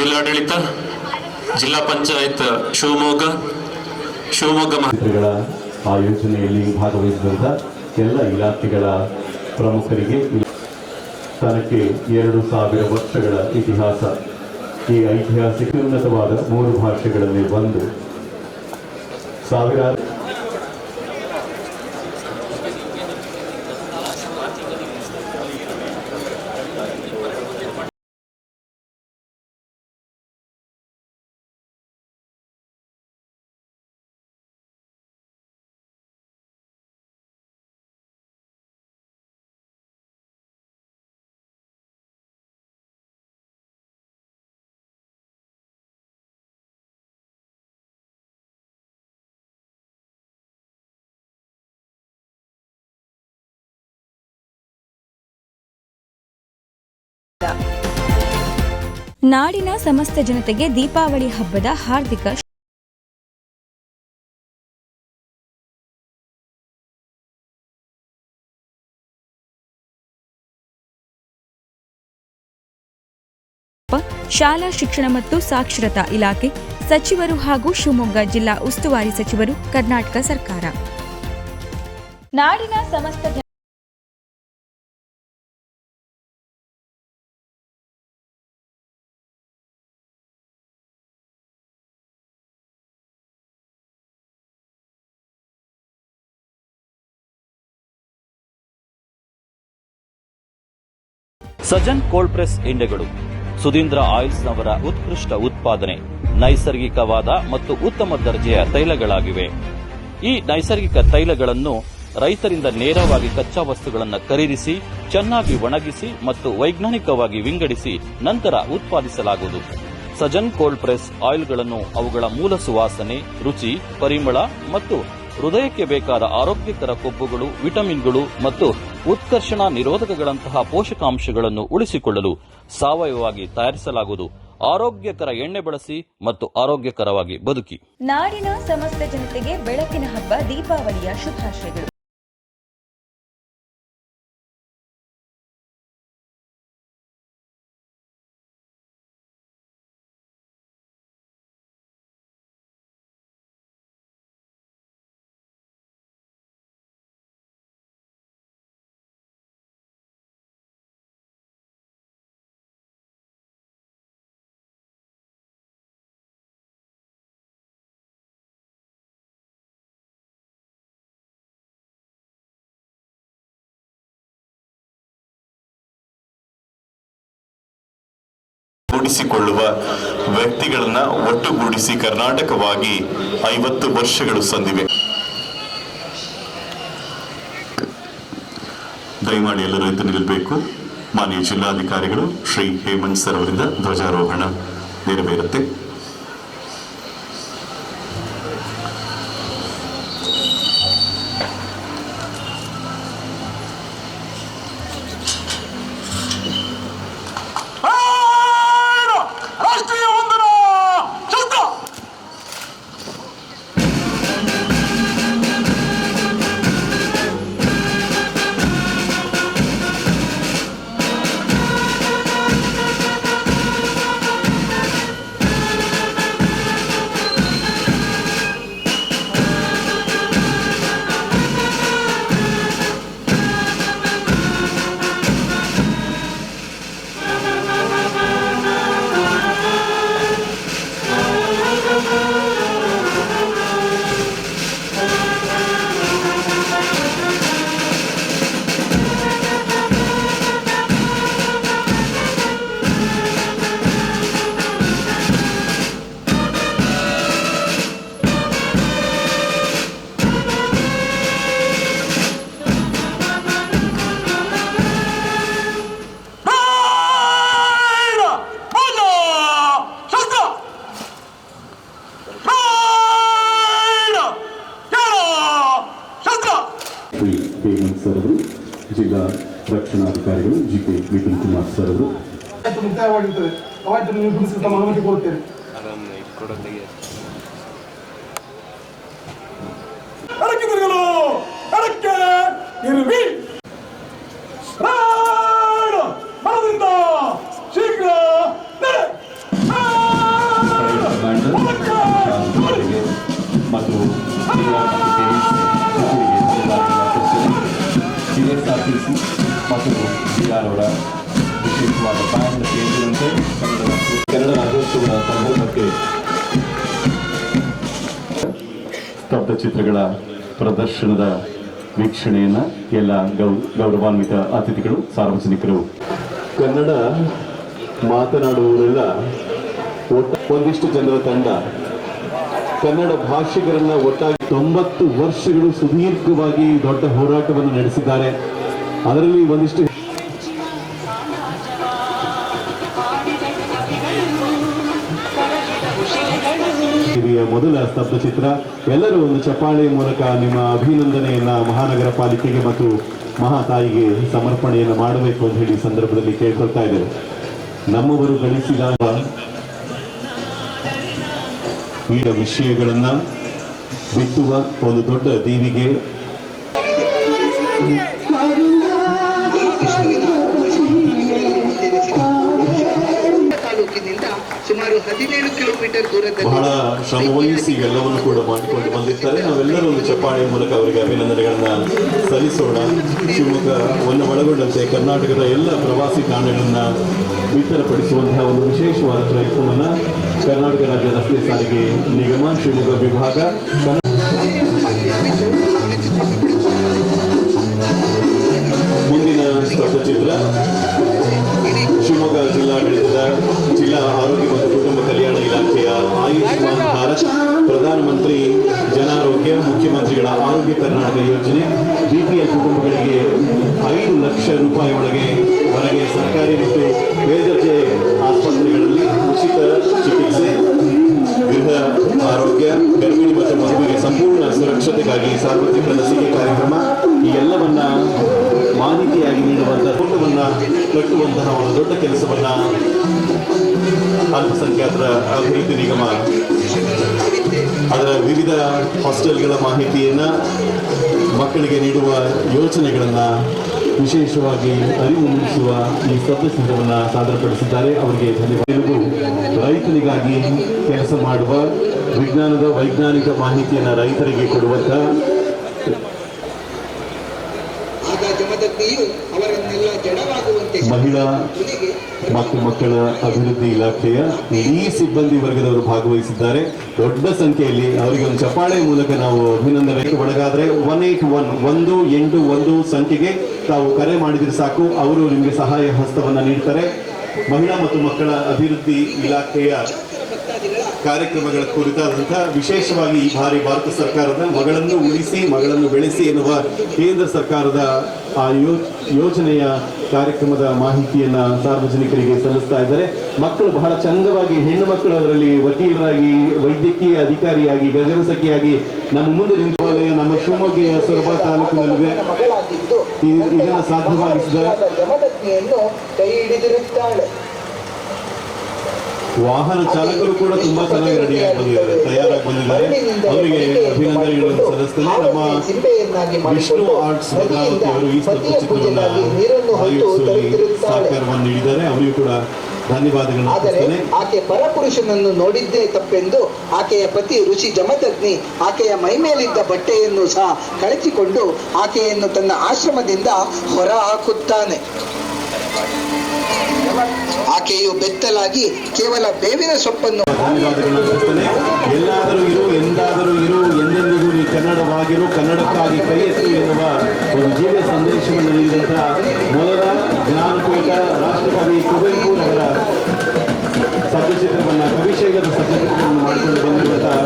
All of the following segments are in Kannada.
ಜಿಲ್ಲಾಡಳಿತ, ಜಿಲ್ಲಾ ಪಂಚಾಯತ್ ಶಿವಮೊಗ್ಗ ಶಿವಮೊಗ್ಗ ಆ ಆಯೋಜನೆಯಲ್ಲಿ ಭಾಗವಹಿಸಿದಂಥ ಎಲ್ಲ ಇಲಾಖೆಗಳ ಪ್ರಮುಖರಿಗೆ ತನಕ್ಕೆ ಎರಡು ಸಾವಿರ ವರ್ಷಗಳ ಇತಿಹಾಸ. ಈ ಐತಿಹಾಸಿಕ ಉನ್ನತವಾದ ಮೂರು ಭಾಷೆಗಳಲ್ಲಿ ಒಂದು ಸಾವಿರಾರು ನಾಡಿನ ಸಮಸ್ತ ಜನತೆಗೆ ದೀಪಾವಳಿ ಹಬ್ಬದ ಹಾರ್ದಿಕ ಶಾಲಾ ಶಿಕ್ಷಣ ಮತ್ತು ಸಾಕ್ಷರತಾ ಇಲಾಖೆ ಸಚಿವರು ಹಾಗೂ ಶಿವಮೊಗ್ಗ ಜಿಲ್ಲಾ ಉಸ್ತುವಾರಿ ಸಚಿವರು, ಕರ್ನಾಟಕ ಸರ್ಕಾರ. ನಾಡಿನ ಸಮಸ್ತ ಸಜನ್ ಕೋಲ್ಡ್ ಪ್ರೆಸ್ ಎಣ್ಣೆಗಳು ಸುಧೀಂದ್ರ ಆಯಿಲ್ಸ್ನವರ ಉತ್ಕೃಷ್ಟ ಉತ್ಪಾದನೆ ನೈಸರ್ಗಿಕವಾದ ಮತ್ತು ಉತ್ತಮ ದರ್ಜೆಯ ತೈಲಗಳಾಗಿವೆ. ಈ ನೈಸರ್ಗಿಕ ತೈಲಗಳನ್ನು ರೈತರಿಂದ ನೇರವಾಗಿ ಕಚ್ಚಾ ವಸ್ತುಗಳನ್ನು ಖರೀದಿಸಿ, ಚೆನ್ನಾಗಿ ಒಣಗಿಸಿ ಮತ್ತು ವೈಜ್ಞಾನಿಕವಾಗಿ ವಿಂಗಡಿಸಿ ನಂತರ ಉತ್ಪಾದಿಸಲಾಗುವುದು. ಸಜನ್ ಕೋಲ್ಡ್ ಪ್ರೆಸ್ ಆಯಿಲ್ಗಳನ್ನು ಅವುಗಳ ಮೂಲ ಸುವಾಸನೆ, ರುಚಿ, ಪರಿಮಳ ಮತ್ತು ಹೃದಯಕ್ಕೆ ಬೇಕಾದ ಆರೋಗ್ಯಕರ ಕೊಬ್ಬುಗಳು, ವಿಟಮಿನ್ಗಳು ಮತ್ತು ಉತ್ಕರ್ಷಣ ನಿರೋಧಕಗಳಂತಹ ಪೋಷಕಾಂಶಗಳನ್ನು ಉಳಿಸಿಕೊಳ್ಳಲು ಸಾವಯವವಾಗಿ ತಯಾರಿಸಲಾಗುವುದು. ಆರೋಗ್ಯಕರ ಎಣ್ಣೆ ಬಳಸಿ ಮತ್ತು ಆರೋಗ್ಯಕರವಾಗಿ ಬದುಕಿ. ನಾಡಿನ ಸಮಸ್ತ ಜನತೆಗೆ ಬೆಳಕಿನ ಹಬ್ಬ, ದೀಪಾವಳಿಯ ಶುಭಾಶಯಗಳು. ಗೂಡಿಸಿಕೊಳ್ಳುವ ವ್ಯಕ್ತಿಗಳನ್ನ ಒಟ್ಟುಗೂಡಿಸಿ ಕರ್ನಾಟಕವಾಗಿ ಐವತ್ತು ವರ್ಷಗಳು ಸಂದಿವೆ. ದಯಮಾಡಿ ಎಲ್ಲರೂ ಎದ್ದು ನಿಲ್ಲಬೇಕು. ಮಾನ್ಯ ಜಿಲ್ಲಾಧಿಕಾರಿಗಳು ಶ್ರೀ ಹೇಮಂತ್ ಸರ್ ಅವರಿಂದ ಧ್ವಜಾರೋಹಣ ನೆರವೇರುತ್ತೆ. ಅಧಿಕಾರಿಗಳು G K Vipin Kumar sir ಅವರು. ಮುಕ್ತಾಯವಾಗಿರುತ್ತದೆ ಅವತ್ತು ನೀವು ಬಿಡಿಸಿದ ಮತ್ತು ಮತ್ತು ವಿಶೇಷವಾದ ಸೇರಿದಂತೆ ಕನ್ನಡ ಕನ್ನಡ ರಾಜ್ಯೋತ್ಸವದ ಸಂದರ್ಭಕ್ಕೆ ಸ್ತಬ್ಧ ಚಿತ್ರಗಳ ಪ್ರದರ್ಶನದ ವೀಕ್ಷಣೆಯನ್ನು ಎಲ್ಲ ಗೌ, ಗೌರವಾನ್ವಿತ ಅತಿಥಿಗಳು, ಸಾರ್ವಜನಿಕರು. ಕನ್ನಡ ಮಾತನಾಡುವವರೆಲ್ಲ ಒಂದಿಷ್ಟು ಜನರ ತಂಡ. ಕನ್ನಡ ಭಾಷಿಗರನ್ನ ಒಟ್ಟಾಗಿ ತೊಂಬತ್ತು ವರ್ಷಗಳು ಸುದೀರ್ಘವಾಗಿ ದೊಡ್ಡ ಹೋರಾಟವನ್ನು ನಡೆಸಿದ್ದಾರೆ. ಅದರಲ್ಲಿ ಒಂದಿಷ್ಟು ಹಿರಿಯ ಮೊದಲ ಸ್ತಬ್ಧಚಿತ್ರ. ಎಲ್ಲರೂ ಒಂದು ಚಪ್ಪಾಳೆ ಮೂಲಕ ನಿಮ್ಮ ಅಭಿನಂದನೆಯನ್ನ ಮಹಾನಗರ ಪಾಲಿಕೆಗೆ ಮತ್ತು ಮಹಾತಾಯಿಗೆ ಸಮರ್ಪಣೆಯನ್ನು ಮಾಡಬೇಕು ಅಂತ ಹೇಳಿ ಸಂದರ್ಭದಲ್ಲಿ ಕೇಳ್ಕೊಳ್ತಾ ಇದ್ದೇವೆ ನಮ್ಮವರು ಗಳಿಸಿದ ಈ ವಿಷಯಗಳನ್ನ ಬಿತ್ತುವ ಒಂದು ದೊಡ್ಡ ದೀವಿಗೆ ಹದಿನೇಳು ಕಿಲೋಮೀಟರ್ ಬಹಳ ದೂರದಲ್ಲಿ ಶ್ರಮವಹಿಸಿ ಎಲ್ಲವನ್ನು ಕೂಡ ಮಾಡಿಕೊಂಡು ಬಂದಿದ್ದಾರೆ ನಾವೆಲ್ಲರೂ ಒಂದು ಚಪ್ಪಾಳೆ ಮೂಲಕ ಅವರಿಗೆ ಅಭಿನಂದನೆಗಳನ್ನ ಸಲ್ಲಿಸೋಣ. ಶಿವಮೊಗ್ಗವನ್ನು ಒಳಗೊಂಡಂತೆ ಕರ್ನಾಟಕದ ಎಲ್ಲ ಪ್ರವಾಸಿ ತಾಣಗಳನ್ನ ವಿತರಪಡಿಸುವಂತಹ ಒಂದು ವಿಶೇಷವಾದ ಪ್ರಯತ್ನವನ್ನ ಕರ್ನಾಟಕ ರಾಜ್ಯ ರಸ್ತೆ ಸಾರಿಗೆ ನಿಗಮ, ಶಿವಮೊಗ್ಗ ವಿಭಾಗ ಮುಂದಿನ ಮುಂದಿನ ಚಿತ್ರ ಶಿವಮೊಗ್ಗ ಜಿಲ್ಲಾಡಳಿತದ ಜಿಲ್ಲಾ ಆರೋಗ್ಯ ಆಯುಷ್ಮಾನ್ ಭಾರತ್, ಪ್ರಧಾನಮಂತ್ರಿ ಜನಾರೋಗ್ಯ, ಮುಖ್ಯಮಂತ್ರಿಗಳ ಆರೋಗ್ಯ ಕರ್ನಾಟಕ ಯೋಜನೆ, ಬಿಪಿಎಲ್ ಕುಟುಂಬಗಳಿಗೆ ಐದು ಲಕ್ಷ ರೂಪಾಯಿ ಒಳಗೆ ಹೊರಗೆ ಸರ್ಕಾರಿ ಮತ್ತು ಬೇದರ್ಜೆ ಆಸ್ಪತ್ರೆಗಳಲ್ಲಿ ಉಚಿತ ಚಿಕಿತ್ಸೆ, ಗೃಹ ಆರೋಗ್ಯ, ಗರ್ಭಿಣಿ ಮತ್ತು ಮಗುವಿಗೆ ಸಂಪೂರ್ಣ ಸುರಕ್ಷತೆಗಾಗಿ ಸಾರ್ವತ್ರಿಕ ಲಸಿಕೆ ಕಾರ್ಯಕ್ರಮ, ಈ ಎಲ್ಲವನ್ನ ಮಾಹಿತಿಯಾಗಿ ನೀಡುವಂತಹ ಕುಟುಂಬವನ್ನು ಕಟ್ಟುವಂತಹ ಒಂದು ದೊಡ್ಡ ಕೆಲಸವನ್ನ ಅಲ್ಪಸಂಖ್ಯಾತರ ಅಭಿವೃದ್ಧಿ ನಿಗಮ. ಅದರ ವಿವಿಧ ಹಾಸ್ಟೆಲ್ಗಳ ಮಾಹಿತಿಯನ್ನು ಮಕ್ಕಳಿಗೆ ನೀಡುವ ಯೋಚನೆಗಳನ್ನು ವಿಶೇಷವಾಗಿ ಅರಿವು ಮೂಡಿಸುವ ಈ ಸದಸ್ಯರನ್ನ ಸಾಧನಪಡಿಸಿದ್ದಾರೆ ಅವರಿಗೆ ಧನ್ಯವಾದಗಳು. ರೈತನಿಗಾಗಿ ಕೆಲಸ ಮಾಡುವ ವಿಜ್ಞಾನದ ವೈಜ್ಞಾನಿಕ ಮಾಹಿತಿಯನ್ನು ರೈತರಿಗೆ ಜಡವಾಗುವಂತೆ ಮಹಿಳಾ ಮತ್ತು ಮಕ್ಕಳ ಅಭಿವೃದ್ಧಿ ಇಲಾಖೆಯ ಇಡೀ ಸಿಬ್ಬಂದಿ ವರ್ಗದವರು ಭಾಗವಹಿಸಿದ್ದಾರೆ. ದೊಡ್ಡ ಸಂಖ್ಯೆಯಲ್ಲಿ ಅವರಿಗೆ ಒಂದು ಚಪ್ಪಾಳೆ ಮೂಲಕ ನಾವು ಅಭಿನಂದನೆ ಒಳಗಾದರೆ ಒನ್ ಏಟ್ ಒನ್ ಒಂದು ಎಂಟು ಒಂದು ಸಂಖ್ಯೆಗೆ ತಾವು ಕರೆ ಮಾಡಿದರೆ ಸಾಕು. ಅವರು ನಿಮಗೆ ಸಹಾಯ ಹಸ್ತವನ್ನು ನೀಡ್ತಾರೆ. ಮಹಿಳಾ ಮತ್ತು ಮಕ್ಕಳ ಅಭಿವೃದ್ಧಿ ಇಲಾಖೆಯ ಕಾರ್ಯಕ್ರಮಗಳ ಕುರಿತಾದಂತಹ ವಿಶೇಷವಾಗಿ ಈ ಬಾರಿ ಭಾರತ ಸರ್ಕಾರದ ಮಗಳನ್ನು ಉಳಿಸಿ, ಮಗಳನ್ನು ಬೆಳೆಸಿ ಎನ್ನುವ ಕೇಂದ್ರ ಸರ್ಕಾರದ ಆ ಯೋಜನೆಯ ಕಾರ್ಯಕ್ರಮದ ಮಾಹಿತಿಯನ್ನ ಸಾರ್ವಜನಿಕರಿಗೆ ಸಲ್ಲಿಸ್ತಾ ಇದ್ದಾರೆ. ಮಕ್ಕಳು ಬಹಳ ಚಂದವಾಗಿ, ಹೆಣ್ಣು ಮಕ್ಕಳು ಅದರಲ್ಲಿ ವಕೀಲರಾಗಿ, ವೈದ್ಯಕೀಯ ಅಧಿಕಾರಿಯಾಗಿ ಗಜರಸಕಿಯಾಗಿ ನಮ್ಮ ಮುಂದೆ ನಿಂತು ನಮ್ಮ ಶಿವಮೊಗ್ಗ ಸೊರಬ ತಾಲೂಕಿನಲ್ಲಿದೆ ಇದನ್ನು ಸಾಧ್ಯವಾಗಿಸಿದ ಕೈ ಹಿಡಿದಿರುತ್ತಾಳೆ. ವಾಹನ ಚಾಲಕರು ಕೂಡ ತುಂಬಾ ಚೆನ್ನಾಗಿ ರೆಡಿಯಾಗಿ ಬಂದಿದ್ದಾರೆ. ತಯಾರಾಗಿ ಬಂದಿದ್ದಾರೆ. ಅವರಿಗೆ ಅಭಿನಂದನೆಗಳನ್ನು ಸಲ್ಲಿಸ್ತೇನೆ. ನಮ್ಮ ವಿಷ್ಣು ಆರ್ಟ್ಸ್ ಭದ್ರಾವತಿ ಅವರು ಈ ಚಿತ್ರವನ್ನು ಆಯೋಜಿಸುವಲ್ಲಿ ಸಹಕಾರವನ್ನು ನೀಡಿದ್ದಾರೆ. ಅವರಿಗೂ ಕೂಡ ಆದರೆ ಆಕೆ ಪರಪುರುಷನನ್ನು ನೋಡಿದ್ದೇ ತಪ್ಪೆಂದು ಆಕೆಯ ಪತಿ ಋಷಿ ಜಮದಗ್ನಿ ಆಕೆಯ ಮೈಮೇಲಿದ್ದ ಬಟ್ಟೆಯನ್ನು ಸಹ ಕಳಚಿಕೊಂಡು ಆಕೆಯನ್ನು ತನ್ನ ಆಶ್ರಮದಿಂದ ಹೊರ ಹಾಕುತ್ತಾನೆ. ಆಕೆಯು ಬೆತ್ತಲಾಗಿ ಕೇವಲ ಬೇವಿನ ಸೊಪ್ಪನ್ನು ಎಲ್ಲಾದರೂ ಇರು, ಎಂದಾದರೂ ಇರು, ಎಂದೆಂದಿಗೂ ನೀ ಕನ್ನಡವಾಗಿರು, ಕನ್ನಡಕ್ಕಾಗಿ ಕೈ ಎತ್ತು ಎನ್ನುವ ಒಂದು ಜೀವ ಸಂದೇಶವನ್ನು ನೀಡಿದಂತಹ ಮೊದಲ ಜ್ಞಾನಪೀಠ ರಾಷ್ಟ್ರಕವಿ ಕುವೆಂಪುರವರ ಸಬ್ಜಚಿತ್ರವನ್ನು ಕವಿಶೇಖರ ಸಬ್ಜಚಿತ್ರವನ್ನು ಮಾಡಿಕೊಂಡು ಬಂದಿರುವಂತಹ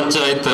ಜಿಲ್ಲಾಡಳಿತ ಜಿಲ್ಲಾ ಪಂಚಾಯತ್